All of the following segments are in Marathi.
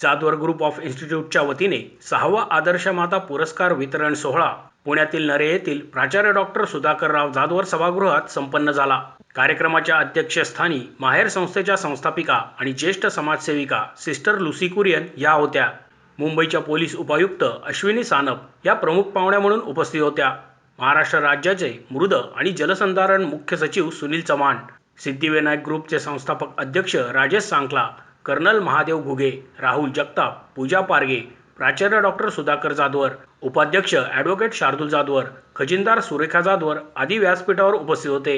चादवर ग्रुप ऑफ इन्स्टिट्यूटच्या वतीने सहावा आदर्श माता पुरस्कार वितरण सोहळा पुण्यातील नरे येथील प्राचार्य डॉक्टर सुधाकरराव जाधवर सभागृहात संपन्न झाला. कार्यक्रमाच्या अध्यक्षस्थानी माहेर संस्थेच्या संस्थापिका आणि ज्येष्ठ समाजसेविका सिस्टर लुसी कुरियन या होत्या. मुंबईच्या पोलीस उपायुक्त अश्विनी सानप या प्रमुख पाहुण्या म्हणून उपस्थित होत्या. महाराष्ट्र राज्याचे मृद आणि जलसंधारण मुख्य सचिव सुनील चव्हाण सिद्धिविनायक ग्रुपचे संस्थापक अध्यक्ष राजेश सांकला कर्नल महादेव घुगे राहुल जगताप पूजा पारगे प्राचार्य डॉक्टर सुधाकर जाधवर उपाध्यक्ष ॲडव्होकेट शार्दूल जाधवर खजिनदार सुरेखा जाधवर आदी व्यासपीठावर उपस्थित होते.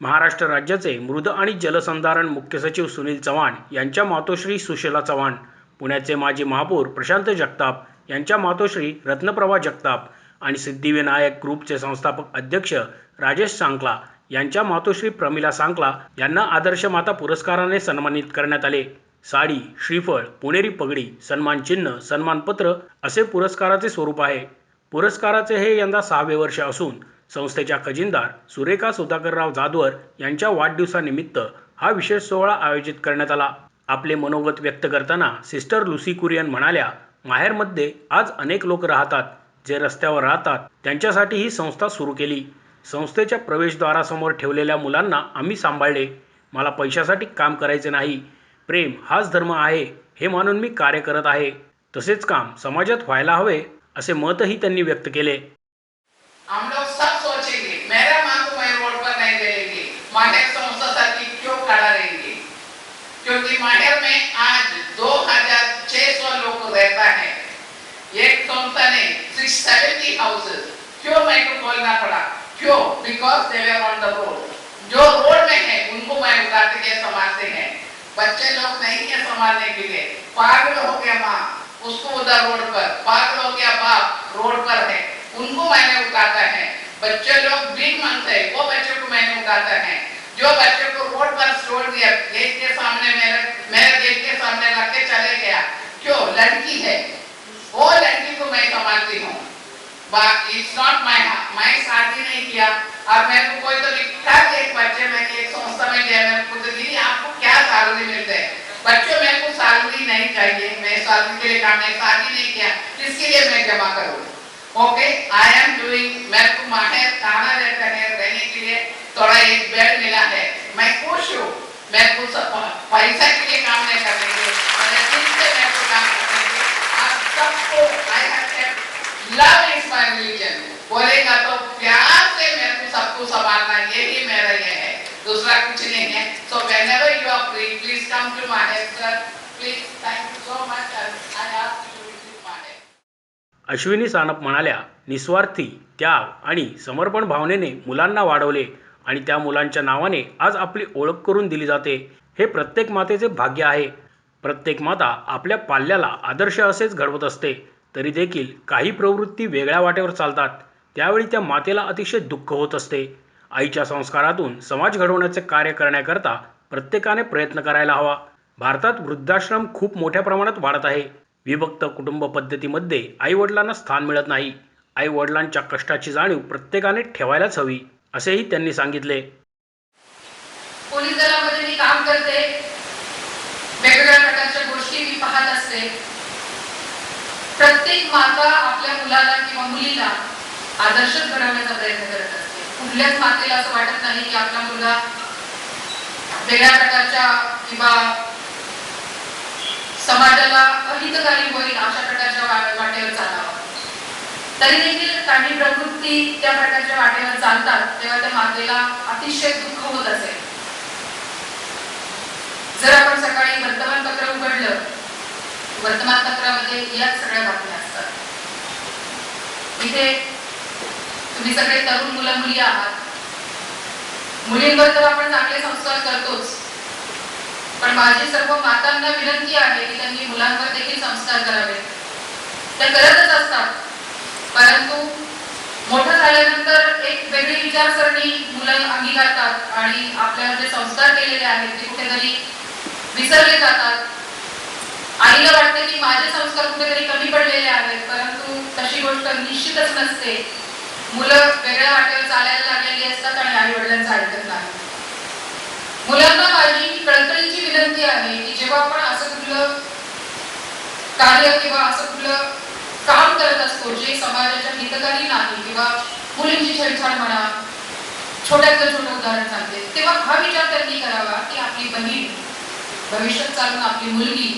महाराष्ट्र राज्याचे मृद आणि जलसंधारण मुख्य सचिव सुनील चव्हाण यांच्या मातोश्री सुशीला चव्हाण पुण्याचे माजी महापौर प्रशांत जगताप यांच्या मातोश्री रत्नप्रभा जगताप आणि सिद्धिविनायक ग्रुपचे संस्थापक अध्यक्ष राजेश सांकला यांच्या मातोश्री प्रमिला सांकला यांना आदर्श माता पुरस्काराने सन्मानित करण्यात आले. साडी श्रीफळ पुणेरी पगडी सन्मान चिन्ह सन्मानपत्र असे पुरस्काराचे स्वरूप आहे. पुरस्काराचे हे यंदा सहावे वर्ष असून संस्थेच्या खजिनदार सुरेखा सुधाकरराव जाधवर यांच्या वाढदिवसानिमित्त हा विशेष सोहळा आयोजित करण्यात आला. आपले मनोगत व्यक्त करताना सिस्टर लुसी कुरियन म्हणाल्या माहेरमध्ये आज अनेक लोक राहतात जे रस्त्यावर राहतात. त्यांच्यासाठी ही संस्था सुरू केली. संस्थेच्या प्रवेशद्वारासमोर ठेवलेल्या मुलांना आम्ही सांभाळले. मला पैशासाठी काम करायचे नाही. प्रेम हाच धर्म आहे हे मानून मी कार्य करत आहे. तसेच काम समाजात व्हायला हवे असे मतही त्यांनी व्यक्त केले. क्योंकि में आज 2600 लोग रहता है। एक संस्था ने 670 हाउसेस क्यों मैं को पड़ा? क्यों? Because they were on the road जो रोड में है उनको मैं उतार के बच्चे लोग नहीं है संभालने के लिए। पागल हो गया माँ, उसको उधर रोड पर। पागल हो गया बाप, रोड पर है। उनको मैंने उतारता है। बच्चे लोग भीख मांगते हैं, वो बच्चों को मैंने उतारता है। जो बच्चे को रोड पर छोड़ दिया, गेट के सामने मेरे मेरे गेट के सामने रख के चले गया। क्यों? लड़की है। वो लड़की को मैं संभालती हूँ। इट्स नॉट माई मैं शादी नहीं किया। और मेरे को कोई तो लिखा कि एक बच्चे में एक संस्था में मेरे को तो दीदी आपको क्या सैलरी मिलते हैं बच्चों, मेरे को सैलरी नहीं चाहिए। मैं सैलरी के लिए काम नहीं शादी नहीं किया। किसके लिए मैं जमा करूँ ओके आई एम डूइंग मेरे को माहिर खाना रहता है रहने के लिए। थोड़ा एक बेड मिला है। मैं खुश हूँ। मेरे को पैसा के लिए काम नहीं करने के मेरे दिल से मेरे को काम करने के आप सबको I have love is my religion बोलेगा तो प्यार से मेरे को सबको संभालना, यही मेरा ये है। दूसरा कुछ नहीं है। So are free please come to my head please thank you so much. I have to visit my head Ashwini Sanap म्हणाल्या निस्वार्थी त्याग आणि समर्पण भावनेने मुलांना वाढवले आणि त्या मुलांच्या नावाने आज आपली ओळख करून दिली जाते. हे प्रत्येक मातेचे भाग्य आहे. प्रत्येक माता आपल्या पाल्याला आदर्श असेच घडवत असते. तरी देखील काही प्रवृत्ती वेगळ्या वाटेवर चालतात. त्यावेळी त्या मातेला अतिशय दुःख होत असते. आईच्या संस्कारातून समाज घडवण्याचे कार्य करण्याकरता प्रत्येकाने प्रयत्न करायला हवा. भारतात वृद्धाश्रम खूप मोठ्या प्रमाणात वाढत आहे. विभक्त कुटुंब पद्धतीमध्ये आई वडिलांना स्थान मिळत नाही. आई वडिलांच्या कष्टाची जाणीव प्रत्येकाने ठेवायलाच हवी असेही त्यांनी सांगितले. पोलीस दलामध्ये मी काम करते. वेगवेगळ्या प्रकारच्या गोष्टी मी पाहत असते. प्रत्येक माता आपल्या मुलाला किंवा मुलीला आदर्शच घडवण्याचा प्रयत्न करत असते. कुठल्याच मातेला असं वाटत नाही की आपला मुलगा वेगळ्या प्रकारच्या किंवा समाजाला अहितकारी होईल अशा प्रकारच्या वाटेवर चालावा. तरी देखील काही प्रवृत्ती त्या प्रकारच्या वाटेवर चालतात तेव्हा त्या मातेला अतिशय दुःख होत असेल. जर आपण सकाळी वर्तमानपत्र उघडलं वर्तमानपत्रामध्ये याच सगळ्या बातम्या असतात. इथे तुम्ही सगळे तरुण मुलं मुली आहात मुलींवर तर आपण चांगले संस्कार करतोच. पण माझी सर्व मातांना विनंती आहे की त्यांनी मुलांवर देखील संस्कार करावे. ते करतच असतात. परंतु मोठं झाल्यानंतर एक वेगळी विचारसरणी मुलं अंगीकारतात आणि आपल्यावर जे संस्कार केलेले आहेत ते कुठेतरी विसरले जातात. आईला वाटते की माझे संस्कार कुठेतरी कमी पडलेले आहेत परंतु तशी गोष्ट निश्चितच नसते. मुलं वेगळ्या वाटेवर चालायला लागलेली असतात आणि आई वडिलांचं ऐकत नाही. मुलांना माझी कळकळीची विनंती आहे की जेव्हा आपण असं कुठलं कार्य किंवा असं कुठलं काम करत असतो जे समाजाच्या हितकारी नाही किंवा मुलींची छेडछाड म्हणा छोट्यातलं छोटं उदाहरण सांगते तेव्हा हा विचार त्यांनी करावा की आपली बहीण भविष्यात चालून आपली मुलगी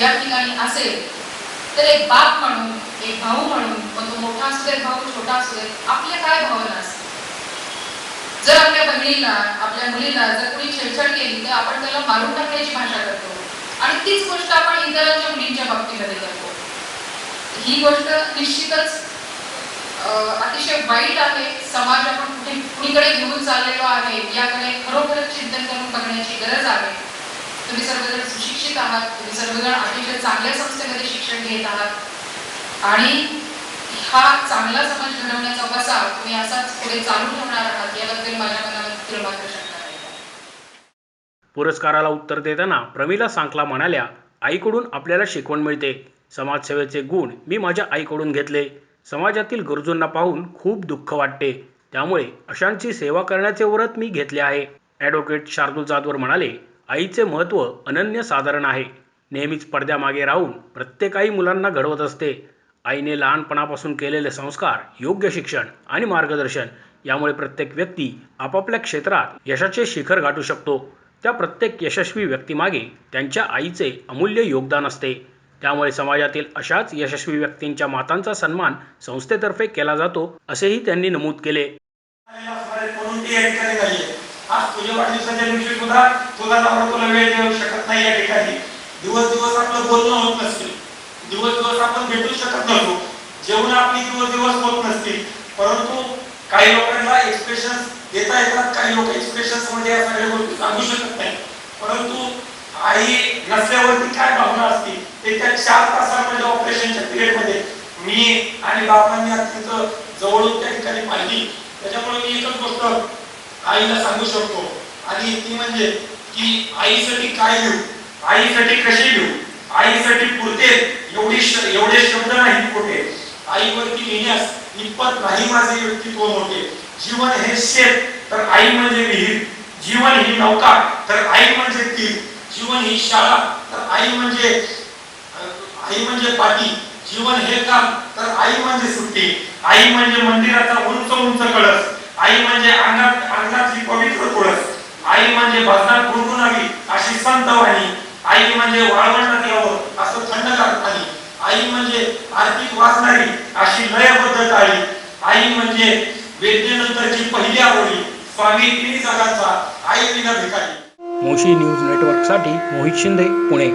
या ठिकाणी असेल तर एक बाप म्हणून एक भाऊ म्हणून मग तो मोठा असू देत भाऊ छोटा असू देत आपल्या काय भावना असते जर आपल्या बहिणीला आपल्या मुलीला जर कोणी छेडछाड केली तर आपण त्याला मारून टाकण्याची भाषा करतो. आणि तीच गोष्ट आपण इतरांच्या मुलींच्या बाबतीमध्ये करतो. ही गोष्ट निश्चितच अं, अतिशय वाईट आहे. समाज आपण कुठे कुणीकडे घेऊन चाललेलो आहे याकडे खरोखरच चिंतन करून बघण्याची गरज आहे. तुम्ही सर्वजण सुशिक्षित आहात. तुम्ही सर्वजण अतिशय चांगल्या संस्थेमध्ये शिक्षण घेत आहात. आणि हा चांगला समाज घडवण्याचा वसा तुम्ही असाच पुढे चालू ठेवणार आहात याबद्दल माझ्या मनामध्ये मात्र शंका पुरस्काराला उत्तर देताना प्रमिला सांकला म्हणाल्या आईकडून आपल्याला शिकवण मिळते. समाजसेवेचे गुण मी माझ्या आईकडून घेतले. समाजातील गरजूंना पाहून खूप दुःख वाटते. त्यामुळे अशांची सेवा करण्याचे व्रत मी घेतले आहे. ॲडव्होकेट शार्दूल जाधवर म्हणाले आईचे महत्त्व अनन्यसाधारण आहे. नेहमीच पडद्यामागे राहून प्रत्येक आई मुलांना घडवत असते. आईने लहानपणापासून केलेले संस्कार योग्य शिक्षण आणि मार्गदर्शन यामुळे प्रत्येक व्यक्ती आपापल्या क्षेत्रात यशाचे शिखर गाठू शकतो. त्या प्रत्येक यशस्वी व्यक्तीमागे त्यांच्या आईचे अमूल्य योगदान असते. त्यामुळे समाजातील अशाच यशस्वी व्यक्तींच्या मातांचा सन्मान संस्थेतर्फे केला जातो असेही त्यांनी नमूद केले. आज तुझ्या वाढदिवसाच्या दिवशी सुद्धा तुझा नवरा तुला वेळ देऊ शकत नाही या ठिकाणी. दिवस दिवस आपलं बोलणं होत नसतील दिवस दिवस आपण भेटू शकत नसतो जेवण आपली दिवस दिवस होत नसतील परंतु काही लोकांना एक्सप्रेशन देता येतात काही लोक एक्सप्रेशनमध्ये या सगळ्या गोष्टी सांगू शकत नाही. परंतु आई नसल्यावरती काय भावना असतील ते त्या चार तासामध्ये ऑपरेशनच्या पिरियडमध्ये मी आणि बाबांनी अत्यंत जवळून त्या ठिकाणी पाहिली त्याच्यामुळे मी एकच गोष्ट आईला सांगू शकतो. आणि ती म्हणजे की आईसाठी काय लिहू आईसाठी कशी लिहू आईसाठी पुरते एवढी श- एवढे शब्द नाही कुठे आईवरती लिहिण्यास इतपत नाही माझे व्यक्तित्व मोठे. जीवन हे शेत तर आई म्हणजे विहीर. जीवन ही नौका तर आई म्हणजे तीर. जीवन ही शाळा तर आई म्हणजे आई म्हणजे पाठी जीवन हे काम तर आई म्हणजे सुट्टी. आई म्हणजे मंदिराचा उंच उंच कळस. आई म्हणजे अंगात अंगातली पवित्र तुळस. आई म्हणजे भजनात गुणगुणावी अशी संत वाणी. आई म्हणजे वाळवंटात यावं असं थंड पाणी आई म्हणजे आर्थिक वाचणारी अशी लयबद्ध टाळी. आई म्हणजे वेदनेनंतरची पहिली आवडी. स्वामी तिन्ही जगाचा आई विना भिकारी. मोशी न्यूज नेटवर्कसाठी मोहित शिंदे पुणे.